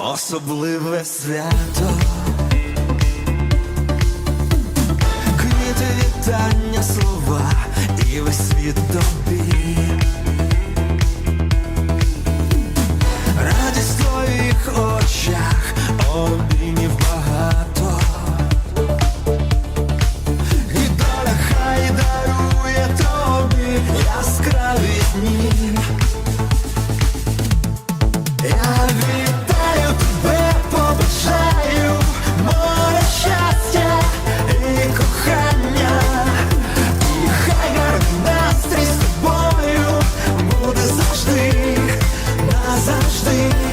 особливе свято. Квіти, вітання, слова і весь світ тобі. see